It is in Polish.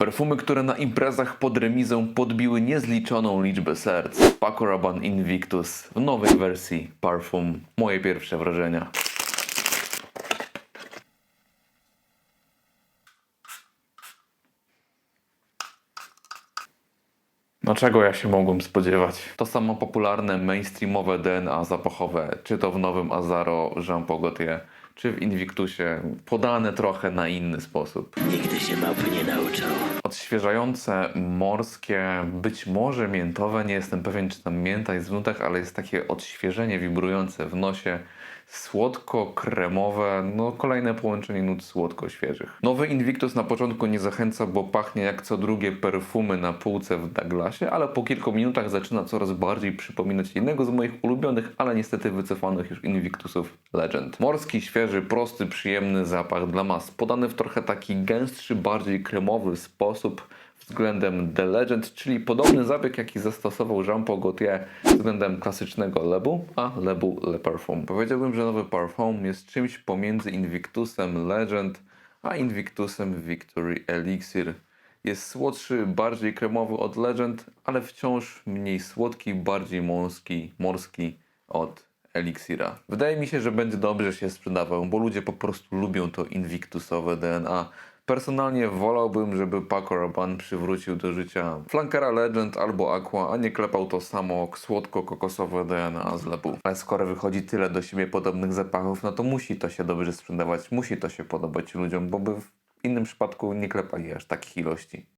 Perfumy, które na imprezach pod remizą podbiły niezliczoną liczbę serc. Paco Rabanne Invictus w nowej wersji Parfum. Moje pierwsze wrażenia. No czego ja się mogłem spodziewać? To samo popularne mainstreamowe DNA zapachowe, czy to w nowym Azaro Jean Paul Gaultier, czy w Invictusie, podane trochę na inny sposób. Nigdy się małpy nie nauczą. Odświeżające, morskie, być może miętowe, nie jestem pewien czy tam mięta jest w nutach, ale jest takie odświeżenie wibrujące w nosie, słodko-kremowe, no kolejne połączenie nut słodko-świeżych. Nowy Invictus na początku nie zachęca, bo pachnie jak co drugie perfumy na półce w Douglasie, ale po kilku minutach zaczyna coraz bardziej przypominać jednego z moich ulubionych, ale niestety wycofanych już Invictusów Legend. Morski, świeży, prosty, przyjemny zapach dla mas, podany w trochę taki gęstszy, bardziej kremowy sposób względem The Legend, czyli podobny zabieg, jaki zastosował Jean Paul Gaultier względem klasycznego Lebu, a Lebu Le Parfum. Powiedziałbym, że nowy Parfum jest czymś pomiędzy Invictusem Legend, a Invictusem Victory Elixir. Jest słodszy, bardziej kremowy od Legend, ale wciąż mniej słodki, bardziej morski, morski od Elixira. Wydaje mi się, że będzie dobrze się sprzedawał, bo ludzie po prostu lubią to Invictusowe DNA. Personalnie wolałbym, żeby Paco Rabanne przywrócił do życia Flankera Legend albo Aqua, a nie klepał to samo słodko-kokosowe DNA z lebu. Ale skoro wychodzi tyle do siebie podobnych zapachów, no to musi to się dobrze sprzedawać, musi to się podobać ludziom, bo by w innym przypadku nie klepali aż takich ilości.